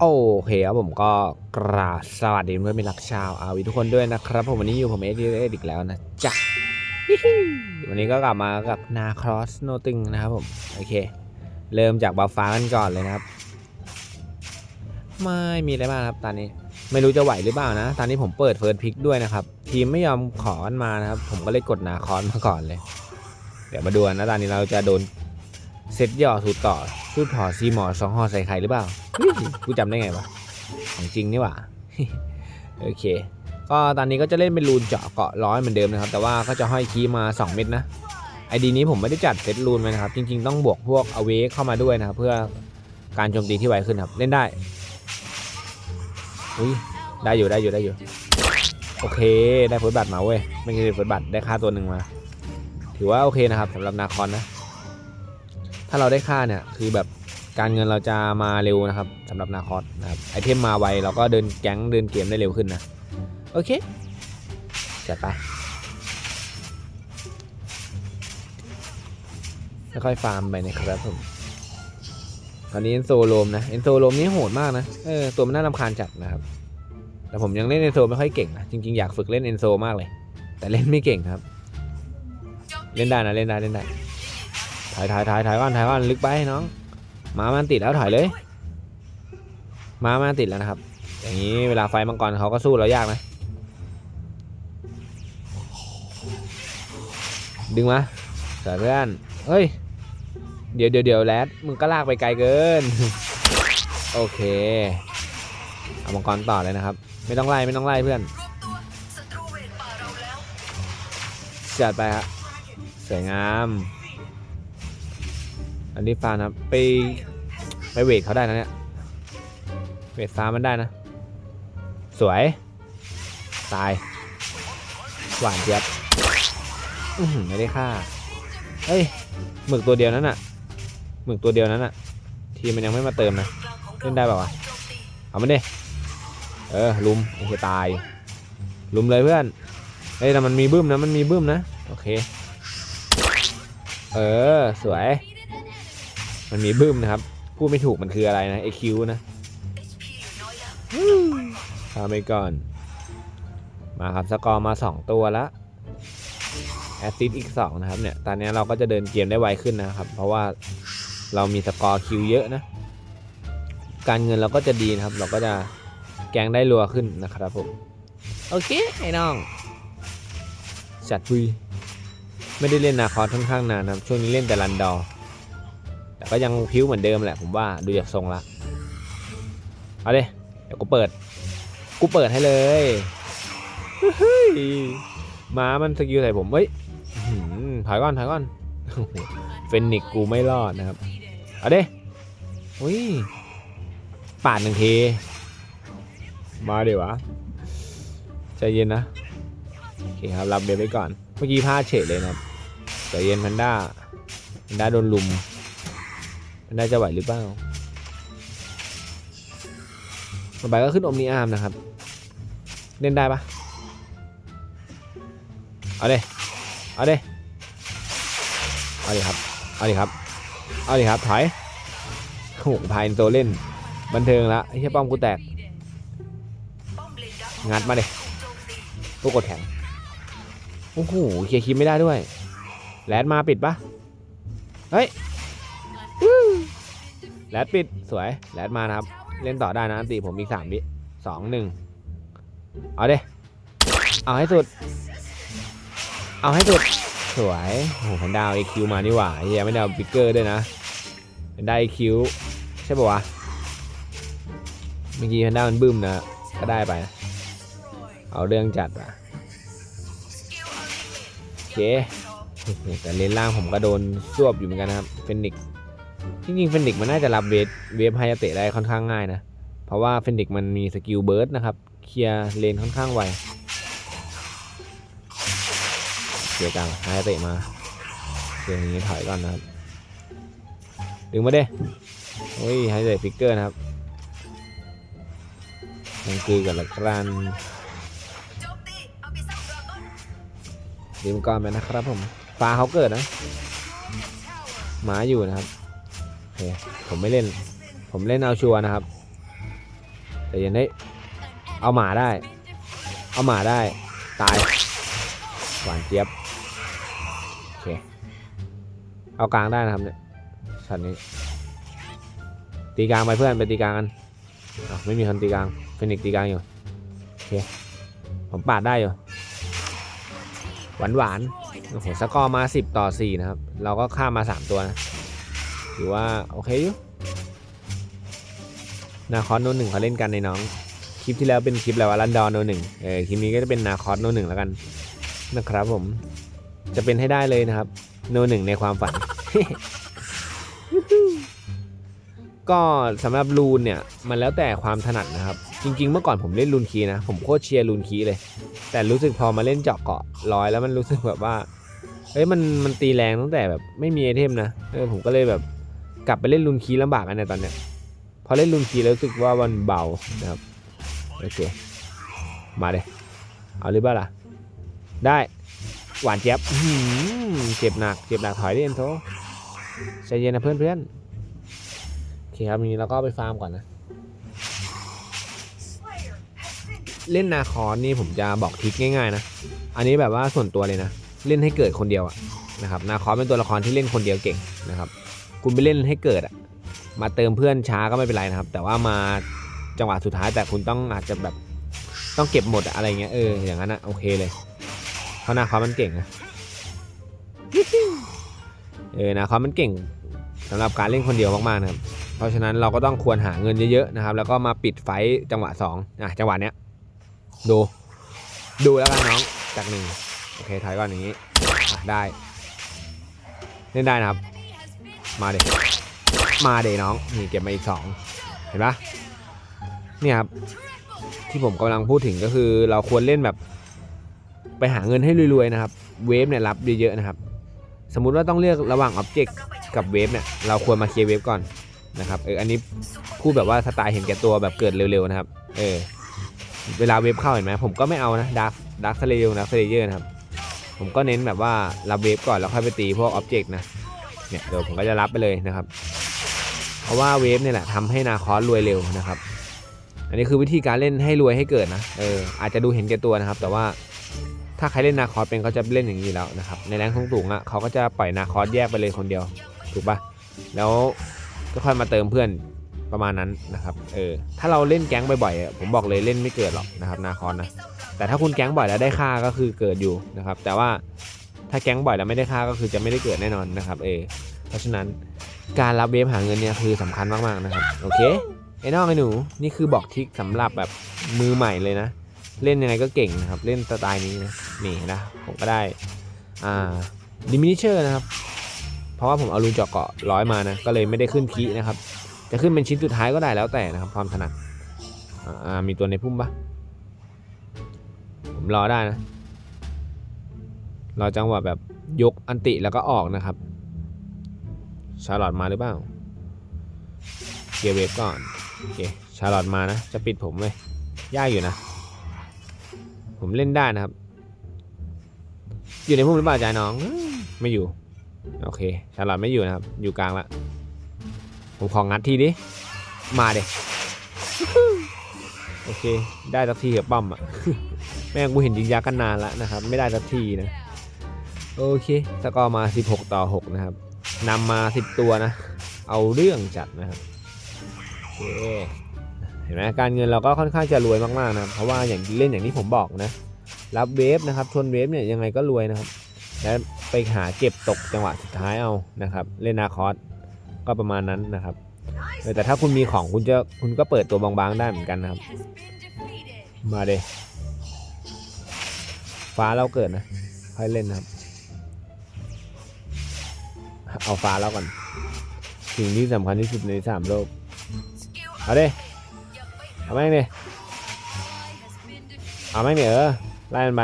โอเคครับผมก็กราบสวัสดีเพื่อนๆมิตรรักชาวอาวีทุกคนด้วยนะครับ ผมวันนี้อยู่ผมเอดีเออีกแล้วนะจ๊ะฮิฮิวันนี้ก็กลับมากับนาครอสโนตึงนะครับผม โอเค เริ่มจากบัฟฟ้ากันก่อนเลยนะครับ ไม่มีอะไรบ้างครับตอนนี้ไม่รู้จะไหวหรือเปล่านะ ตอนนี้ผมเปิดเฟิร์สพิกด้วยนะครับ ทีมไม่ยอมขอกันมานะครับ ผมก็เลยกดนาครอสมาก่อนเลย เดี๋ยวมาดูกันนะตอนนี้เราจะโดนเซตย่อสูตรต่อสูตรถอซีหมอสองห่อใส่ไข่หรือเปล่าเฮ้ย กูจำได้ไงวะ ของจริงนี่หว่า โอเค ก็ตอนนี้ก็จะเล่นเป็นรูนเจาะเกาะร้อยเหมือนเดิมนะครับ แต่ว่าก็จะห้อยคีมา 2 เม็ดนะ ไอดีนี้ผมไม่ได้จัดเซตรูนไว้นะครับ จริง ๆ ต้องบวกพวกอเวกเข้ามาด้วยนะครับ เพื่อการโจมตีที่ไวขึ้นครับ เล่นได้ อุ้ย ได้อยู่ได้อยู่ได้อยู่ โอเค ได้เฟิร์สบัตรมาเว้ย ไม่ใช่เฟิร์สบัตรได้ค่าตัวหนึ่งมา ถือว่าโอเคนะครับสำหรับนาคอนนะ ถ้าเราได้ค่าเนี่ยคือแบบ การเงินเราจะมาเร็วนะครับสำหรับนาคอสนะครับไอเทมมาไวเราก็เดินแก๊งเดินเกมได้เร็วขึ้นนะ โอเคจัดไปค่อยๆฟาร์มไปนะครับผมตอนนี้เอนโซโลมนะเอ็นโซโลมนี่โหดมากนะเออตัวมันน่ารำคาญจัดนะครับ แต่ผมยังเล่นเอ็นโซไม่ค่อยเก่งนะจริงๆอยากฝึกเล่นเอ็นโซมากเลย แต่เล่นไม่เก่งครับ เล่นได้นะเล่นได้เล่นได้ถ่ายถ่ายถ่ายถ่ายก่อนถ่ายก่อนลึกไปน้อง มามันติดแล้วถอยเลย มามันติดแล้วนะครับ อย่างนี้เวลาไฟมังกรเขาก็สู้เรายากนะ ดึงมาสายเพื่อนเฮ้ย เดี๋ยวเดี๋ยวเดี๋ยวแรดมึงก็ลากไปไกลเกิน โอเค เอามังกรต่อเลยนะครับ ไม่ต้องไล่ไม่ต้องไล่เพื่อนจัดไปครับสวยงาม อันนี้ฟานะครับไปไปเวทเขาได้นะเนี่ยเวทฟ้ามันได้นะ สวย ตาย หวานเจี๊ยบไม่ได้ฆ่าเฮ้ยหมึกตัวเดียวนั้นน่ะหมึกตัวเดียวนั้นน่ะทีมมันยังไม่มาเติมนะเล่นได้ป่าวะเอามันดิเออลุมโอเคตาย ลุมเลยเพื่อนเฮ้ยแต่มันมีบึ้มนะมันมีบึ้มนะโอเค เออสวย มันมีบึ้มนะครับ พูดไม่ถูกมันคืออะไรนะ AQ นะทำไปก่อน มาครับสกอร์มา 2 ตัวละแอซิสอีก 2 นะครับเนี่ย ตอนนี้เราก็จะเดินเกมได้ไวขึ้นนะครับ เพราะว่าเรามีสกอร์คิวเยอะนะ การเงินเราก็จะดีนะครับ เราก็จะแกงได้รัวขึ้นนะครับผม โอเค ไอ้น้องจัดปุยไม่ได้เล่นนาคอค่อนข้างนานนะช่วงนี้เล่นแต่รันดอร์ แต่ก็ยังพิ้วเหมือนเดิมแหละผมว่าดูจากทรงละเอาเดิเดี๋ยวกูเปิด กูเปิดให้เลยเฮ้ยม้ามันสกิลใส่ผมเฮ้ยถอยก่อนถอยก่อนเฟนิกกูไม่รอดนะครับเอาเดิอุ้ยปาดหนึ่งทีมาเดี๋ยววะใจเย็นนะโอเคครับรับเบลไว้ก่อน เมื่อกี้พลาดเฉยเลยนะครับใจเย็นแพนด้าแพนด้าโดนลุมมั นได้จะไหวหรือเปล่าต่อไปก็ขึ้นอมนีอาร์มนะครับ เล่นได้ปะเอาเดเอาเดเอาดิครับ เอาดิครับ เอาดิครับ ถอยโอ้โหพายโซเล่น บันเทิงละไอ้เหี้ยป้อมกูแตก งัดมาเด็ตัวกดแข็ง โอ้โห เคลียร์คิมไม่ได้ด้วยแรดมาปิดปะเฮ้ย แรดปิดสวยแรดมานะครับ เล่นต่อได้นะอันติผมอีกสามวิสองหนึ่งเอาเด้เอาให้สุด เอาให้สุดสวยโอ้โหพันดาวไอคิวมานี่หว่าเฮียไม่ได้เอาบิ๊กเกอร์ด้วยนะเป็นได้ไอคิวใช่ปะวะเมื่อกี้พันด้ามันบึ้มนะ ก็ได้ไปนะ เอาเรื่องจัดว่ะโอเคแต่เลนล่างผมก็โดนซวบอยู่เหมือนกันนะครับเฟนิก จริงๆเฟนิกมันน่าจะรับเวฟเวฟไฮยาเตะได้ค่อนข้างง่ายนะ เพราะว่าเฟนิกมันมีสกิลเบิร์ดนะครับเคลียร์เลนค่อนข้างไวเสียจังไฮยาเตะมาเสียอย่างนี้ถอยก่อนนะครับ ดึงมาเด้โอ้ยไฮยาเตะฟิกเกอร์นะครับมันคือกับละกันดิมก่อนไปนะครับผมปลาเขาเกิดนะหมาอยู่นะครับ เคผมไม่เล่น ผมเล่นเอาชัวร์นะครับ แต่ยังได้เอาหมาได้ เอาหมาได้ ตาย หวานเจี๊ยบ โอเค เอากลางได้นะครับเนี่ยช็อตนี้ ตีกลางไปเพื่อนไปตีกลางกันไม่มีคนตีกลางเฟนิกตีกลางอยู่ โอเค ผมปาดได้อยู่ หวานหวานๆโอ้โหสกอร์มา 10 ต่อ 4 นะครับ เราก็ข้ามมา 3 ตัวนะ ถือว่าโอเคอยู่นาคอสโนหนึ่งเขาเล่นกันในน้อง คลิปที่แล้วเป็นคลิปแล้วว่ารันดอนโนหนึ่งเออคลิปนี้ก็จะเป็นนาคอสโนหนึ่งแล้วกันนะครับผม จะเป็นให้ได้เลยนะครับ โนหนึ่งในความฝัน ก็สำหรับรูนเนี่ย มันแล้วแต่ความถนัดนะครับ จริง ๆ เมื่อก่อนผมเล่นรูนคีนะ ผมโคตรเชียร์รูนคีเลย แต่รู้สึกพอมาเล่นเจาะเกาะร้อยแล้วมันรู้สึกแบบว่าเฮ้ยมันมันตีแรงตั้งแต่แบบไม่มีไอเทมนะเออผมก็เลยแบบ กลับไปเล่นรูนคีลำบากกันในตอนเนี้ยพอเล่นรูนคีแล้วรู้สึกว่ามันเบานะครับโอเคมาเลยเอาหรือเปล่าล่ะได้หวานเจี๊ยบเจ็บหนักเจ็บหนักถอยดิเอ็นโทใจเย็นนะเพื่อนๆโอเคครับทีนี้เราก็ไปฟาร์มก่อนนะ เล่นนาคอนนี่ผมจะบอกทริคง่ายๆนะ อันนี้แบบว่าส่วนตัวเลยนะ เล่นให้เกิดคนเดียวอะนะครับนาคอนเป็นตัวละครที่เล่นคนเดียวเก่งนะครับ คุณไปเล่นให้เกิดอะมาเติมเพื่อนช้าก็ไม่เป็นไรนะครับ แต่ว่ามาจังหวะสุดท้ายแต่คุณต้องอาจจะแบบต้องเก็บหมดอะไรเงี้ยเอออย่างนั้นอะโอเคเลยเพราะนาคอนมันเก่งนะเออนาคอนมันเก่งสำหรับการเล่นคนเดียวมากๆนะครับเพราะฉะนั้นเราก็ต้องควรหาเงินเยอะๆนะครับ แล้วก็มาปิดไฟจังหวะ2อะจังหวะเนี้ยดูดูแล้วกันน้องจากหนึ่งโอเคถอยก่อนอย่างนี้ได้เล่นได้นะครับ มาเด็มาเด็น้อง นี่เก็บมาอีกสองเห็นปะเนี่ยครับ ที่ผมกำลังพูดถึงก็คือเราควรเล่นแบบ ไปหาเงินให้รวยๆนะครับ เวฟเนี่ยรับเยอะๆนะครับ สมมุติว่าต้องเลือกระหว่างอ็อบเจกต์กับเวฟเนี่ยเราควรมาเคลียร์เวฟก่อนนะครับเอออันนี้พูดแบบว่าสไตล์เห็นแก่ตัวแบบเกิดเร็วๆนะครับ เออเวลาเวฟเข้าเห็นไหมผมก็ไม่เอานะดาร์คดาร์คสเลเยอร์ดาร์คสเลเยอร์นะครับ ผมก็เน้นแบบว่ารับเวฟก่อนแล้วค่อยไปตีพวกอ็อบเจกต์นะ เนี่ยเดี๋ยวผมก็จะรับไปเลยนะครับ เพราะว่าเวฟเนี่ยแหละทำให้นาคอสรวยเร็วนะครับ อันนี้คือวิธีการเล่นให้รวยให้เกิดนะเอออาจจะดูเห็นแก่ตัวนะครับ แต่ว่าถ้าใครเล่นนาคอสเป็นเขาจะเล่นอย่างนี้แล้วนะครับในแรงสูงๆอะเขาก็จะปล่อยนาคอสแยกไปเลยคนเดียวถูกปะแล้วก็ค่อยมาเติมเพื่อนประมาณนั้นนะครับเออถ้าเราเล่นแก๊งบ่อยๆผมบอกเลยเล่นไม่เกิดหรอกนะครับนาคอนนะแต่ถ้าคุณแก๊งบ่อยแล้วได้ค่าก็คือเกิดอยู่นะครับ แต่ว่า ถ้าแก๊งบ่อยแล้วไม่ได้ค่าก็คือจะไม่ได้เกิดแน่นอนนะครับเอเพราะฉะนั้นการรับเวฟหาเงินเนี่ยคือสำคัญมากๆนะครับโอเคไอ้น้องไอ้หนูนี่คือบอกทิกสำหรับแบบมือใหม่เลยนะ เล่นยังไงก็เก่งนะครับเล่นสไตล์นี้นะนี่นะผมก็ได้อ่าดิมินิเชอร์นะครับเพราะว่าผมเอารูนเจาะเกาะร้อยมานะก็เลยไม่ได้ขึ้นคีนะครับจะขึ้นเป็นชิ้นสุดท้ายก็ได้แล้วแต่นะครับความถนัดอ่ามีตัวในพุ่มปะผมรอได้นะ รอจังหวะแบบยกอันติแล้วก็ออกนะครับ ชาร์ลอตมาหรือเปล่าเกียร์เวฟก่อน โอเค ชาร์ลอตมานะ จะปิดผมเลยยากอยู่นะ ผมเล่นได้นะครับ อยู่ในพุ่มหรือเปล่าจ่ายน้อง ไม่อยู่ โอเค ชาร์ลอตไม่อยู่นะครับ อยู่กลางละ ผมของงัดทีดิ มาเด็โอเค ได้สักทีเหรอป้อมอะแม่งกูเห็นยิงยักษ์กันนานแล้วนะครับ ไม่ได้สักทีนะ โอเคสกอร์มา 16 ต่อ 6 นะครับนำมา 10 ตัวนะ เอาเรื่องจัดนะครับเห็นไหมการเงินเราก็ค่อนข้างจะรวยมากๆนะครับเพราะว่าอย่างเล่นอย่างที่ผมบอกนะ รับเวฟนะครับชนเวฟเนี่ยยังไงก็รวยนะครับ แล้วไปหาเก็บตกจังหวะสุดท้ายเอานะครับ เล่นนาคอสก็ประมาณนั้นนะครับแต่ถ้าคุณมีของคุณจะคุณก็เปิดตัวบางๆได้เหมือนกันนะครับ มาเดฟ้าเราเกิดนะค่อยเล่นนะครับ เอาฟ้าแล้วก่อน สิ่งที่สำคัญที่สุดในสามโลก เอาเด้เอาแม่งดิเอาแม่งดิเออไล่มันไป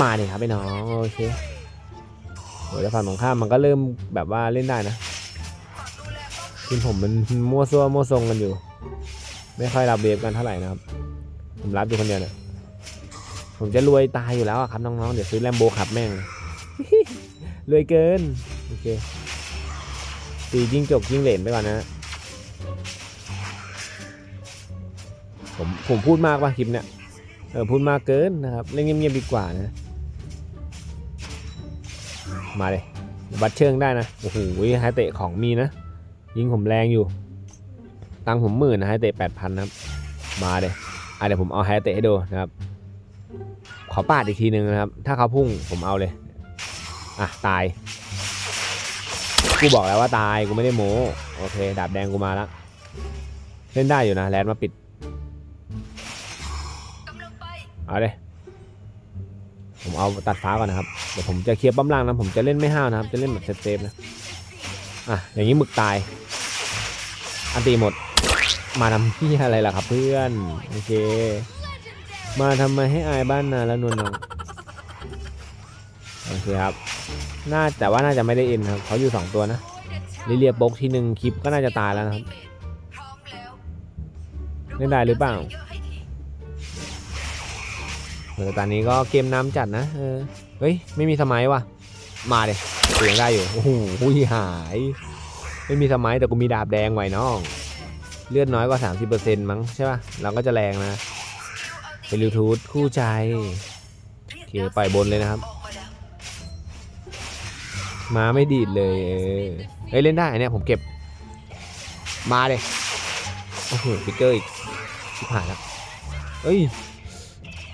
มาดิครับพี่น้องโอเคโอ้ยแต่ฝั่งตรงข้ามมันก็เริ่มแบบว่าเล่นได้นะทีมผมมันมั่วซั่วมั่วทรงกันอยู่ ไม่ค่อยรับเวฟกันเท่าไหร่นะครับ ผมรับอยู่คนเดียวเนี่ย ผมจะรวยตายอยู่แล้วครับน้องๆ เดี๋ยวซื้อแลมโบขับแม่ง รวยเกิน โอเคตีจิ้งจกจิ้งเหลนไปก่อนนะ ผมผมพูดมากป่ะคลิปเนี่ยเออพูดมากเกินนะครับ เล่นเงียบๆดีกว่านะ มาเลยบัตรเชิงได้นะ โอ้โหไฮเตะของมีนะ ยิงผมแรงอยู่ ตังผมหมื่นนะไฮเตะแปดพันนะครับ มาเลยอะเดี๋ยวผมเอาไฮเตะให้ดูนะครับ ขอปาดอีกทีหนึ่งนะครับ ถ้าเขาพุ่งผมเอาเลย อะ ตาย กูบอกแล้วว่าตาย กูไม่ได้โมโอเค ดาบแดงกูมาแล้ว เล่นได้อยู่นะ แลนด์มาปิด เอาเลย ผมเอาตัดฟ้าก่อนนะครับ เดี๋ยวผมจะเคลียร์ป้อมล่างนะ ผมจะเล่นไม่ห้าวนะครับ จะเล่นแบบเซฟๆนะ อะ อย่างนี้หมึกตาย อันตีหมด มาทำที่อะไรล่ะครับเพื่อน โอเค มาทำไมให้อายบ้านนาแล้วนวลน้องโอเคครับ น่าแต่ว่าน่าจะไม่ได้เอ็นครับเขาอยู่สองตัวนะลิเลียบกทีหนึ่งคลิปก็น่าจะตายแล้วนะครับเล่นได้หรือเปล่าเออตอนนี้ก็เกมน้ำจัดนะเออเฮ้ยไม่มีสมัยว่ะ มาเลยเสียงได้อยู่โอ้โหหาย ไม่มีสมัยแต่กูมีดาบแดงไหวน้อง เลือดน้อยกว่า30%มั้งใช่ป่ะเราก็จะแรงนะ เป็นริวทูธคู่ใจโอเคปล่อยบนเลยนะครับมาไม่ดีดเลยเออเฮ้ยเล่นได้อันเนี่ยผมเก็บ มาเลยโอ้โหฟิกเกอร์อีกชิบหายแล้วเอ้ย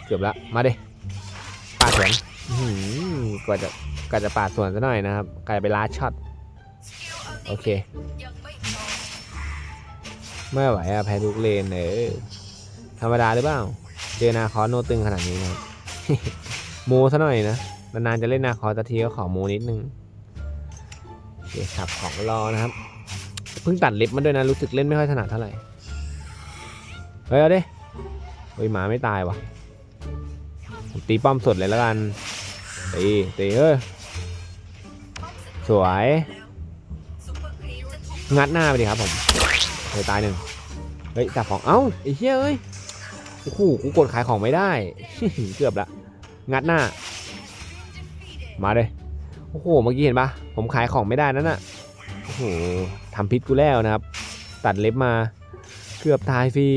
เกือบละมาเดิปาดสวนกว่าจะกว่าจะปาดสวนซะหน่อยนะครับกลายไปนลาช็อตโอเค ไม่ไหวอะแพ้ทุกเลนเออธรรมดาหรือเปล่า เจอนาคอสโนตึงขนาดนี้นะโมซะหน่อยนะนานๆจะเล่นนาคอสักทีก็ขอโมนิดนึงโอเคขับของรอนะครับ เพิ่งตัดเล็บมาด้วยนะ รู้สึกเล่นไม่ค่อยถนัดเท่าไหร่ เฮ้ย เอาดิเฮ้ยหมาไม่ตายวะผมตีป้อมสดเลยแล้วกัน ตีตีเฮ้ย สวย งัดหน้าไปดิครับผม เฮ้ยตายหนึ่ง เฮ้ยจับของ เอ้าไอ้เหี้ยเอ้ย โอ้โหกูกดขายของไม่ได้ เกือบละ งัดหน้า มาเลย โอ้โห เมื่อกี้เห็นปะผมขายของไม่ได้นั่นน่ะ โอ้โหทำพิษกูแล้วนะครับ ตัดเล็บมา เกือบตายฟรี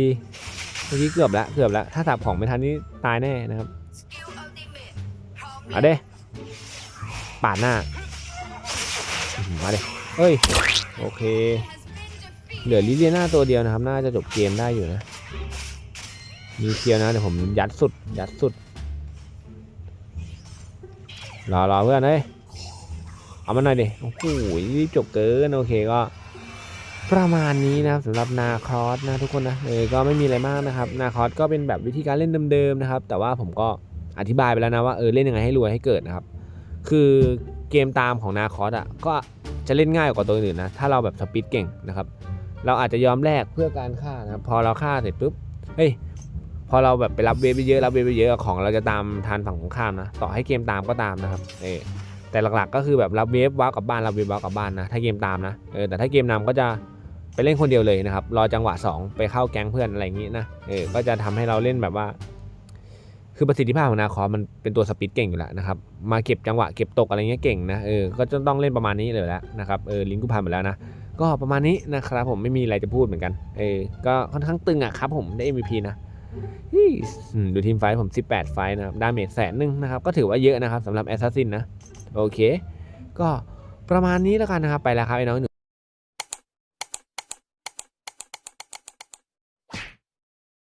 เมื่อกี้เกือบล้วเกือบล้วถ้าสับของไม่ทันนี่ตายแน่นะครับเอาเด้ปาดหน้า มาเด้เฮ้ย โอเค เหลือลิเลียนาตัวเดียวนะครับ น่าจะจบเกมได้อยู่นะ มีเคียวนะเดี๋ยวผมยัดสุด ยัดสุดรอรอเพื่อนเฮ้ยเอามาหน่อยดิโอ้โหรีบจบเกินโอเคก็ ประมาณนี้นะครับสำหรับนาคอสนะทุกคนนะเออก็ไม่มีอะไรมากนะครับ นาคอสก็เป็นแบบวิธีการเล่นเดิมๆนะครับ แต่ว่าผมก็อธิบายไปแล้วนะว่าเออเล่นยังไงให้รวยให้เกิดนะครับ คือเกมตามของนาคอสอะก็จะเล่นง่ายกว่าตัวอื่นนะถ้าเราแบบสปีดเก่งนะครับ เราอาจจะยอมแลกเพื่อการฆ่านะพอเราฆ่าเสร็จปุ๊บเฮ้ย อเราแบบไปรับเวฟไปเยอะรับเวฟไปเยอะของเราจะตามทันฝั่งของข้ามนะ ต่อให้เกมตามก็ตามนะครับเออแต่หลักๆก็คือแบบรับเวฟว้าวกับบ้านรับเวฟว้าวกับบ้านนะถ้าเกมตามนะเออแต่ถ้าเกมนำก็จะไปเล่นคนเดียวเลยนะครับรอจังหวะ 2 ไปเข้าแก๊งเพื่อนอะไรอย่างนี้นะเออก็จะทำให้เราเล่นแบบว่า คือประสิทธิภาพของนาคอมันเป็นตัวสปีดเก่งอยู่แล้วนะครับมาเก็บจังหวะเก็บตกอะไรเงี้ยเก่งนะเออก็จะต้องเล่นประมาณนี้เลยแล้วนะครับเออลิงก์กูพันหมดแล้วนะก็ประมาณนี้นะครับผมไม่มีอะไรจะพูดเหมือนกันเออก็ค่อนข้างตึงอะครับผมได้ MVP นะ ดูทีมไฟท์ผม 18 ไฟท์นะครับ ดาเมจแสนหนึ่งนะครับ ก็ถือว่าเยอะนะครับสำหรับแอสซัสซินนะ โอเค ก็ประมาณนี้แล้วกันนะครับ ไปแล้วครับไอ้น้องหนู